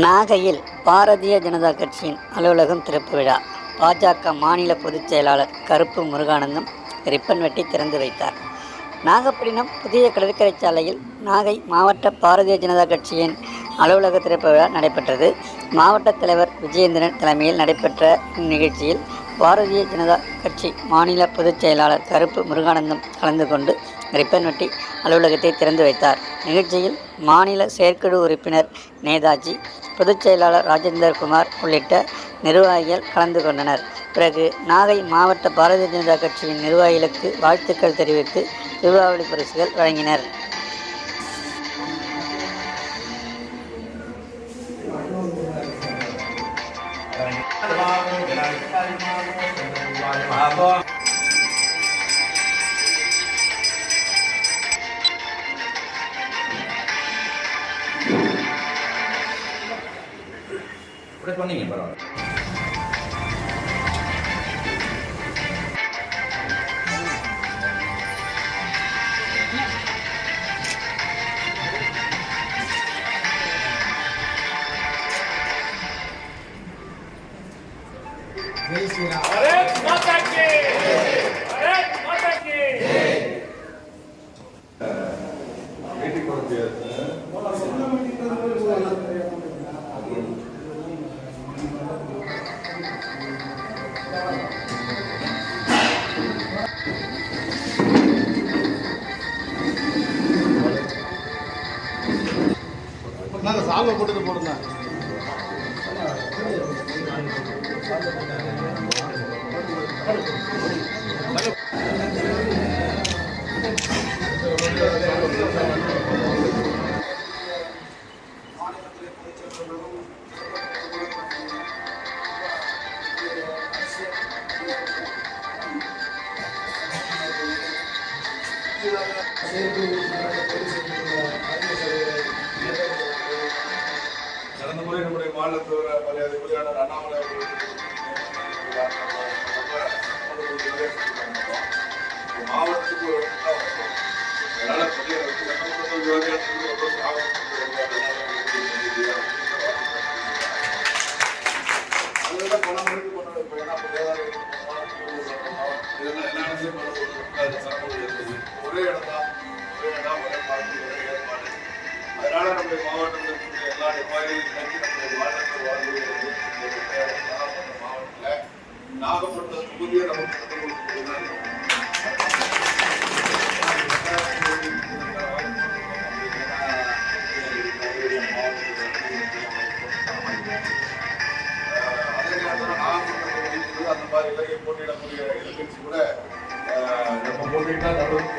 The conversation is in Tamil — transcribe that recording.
நாகையில் பாரதிய ஜனதா கட்சியின் அலுவலகம் திறப்பு விழா. பாஜக மாநில பொதுச் செயலாளர் கருப்பு முருகானந்தம் ரிப்பன் வெட்டி திறந்து வைத்தார். நாகப்பட்டினம் புதிய கடற்கரை சாலையில் நாகை மாவட்ட பாரதிய ஜனதா கட்சியின் அலுவலக திறப்பு விழா நடைபெற்றது. மாவட்ட தலைவர் விஜயேந்திரன் தலைமையில் நடைபெற்ற இந்நிகழ்ச்சியில் பாரதிய ஜனதா கட்சி மாநில பொதுச் செயலாளர் கருப்பு முருகானந்தம் கலந்து கொண்டு ரிப்பன் வெட்டி அலுவலகத்தை திறந்து வைத்தார். நிகழ்ச்சியில் மாநில செயற்குழு உறுப்பினர் நேதாஜி பொதுச் செயலாளர் ராஜேந்தர் குமார் உள்ளிட்ட நிர்வாகிகள் கலந்து கொண்டனர். பிறகு நாகை மாவட்ட பாரதிய ஜனதா கட்சியின் நிர்வாகிகளுக்கு வாழ்த்துக்கள் தெரிவித்து தீபாவளி பரிசுகள் வழங்கினர். அப்படியே சொன்னீங்க பரவாயில்ல Gracias. நாங்கள் சால்வை போட்டுட்டு போடுங்க கடந்த முறை நம்முடைய மாநிலத்தோட உரையாளர் அண்ணாமலை அவர்களுக்கு மாவட்டத்துக்கு ஒரு அதனால பெரிய அதெல்லாம் இப்போ என்ன பண்ணுறது இதெல்லாம் எல்லா இடத்துலையும் பண்ண சரக்கு அந்த மாதிரி இலங்கை போட்டியிடக்கூடிய எதிர்கட்சி கூட அஹ், நம்ம போட்டியிட்டா நல்லது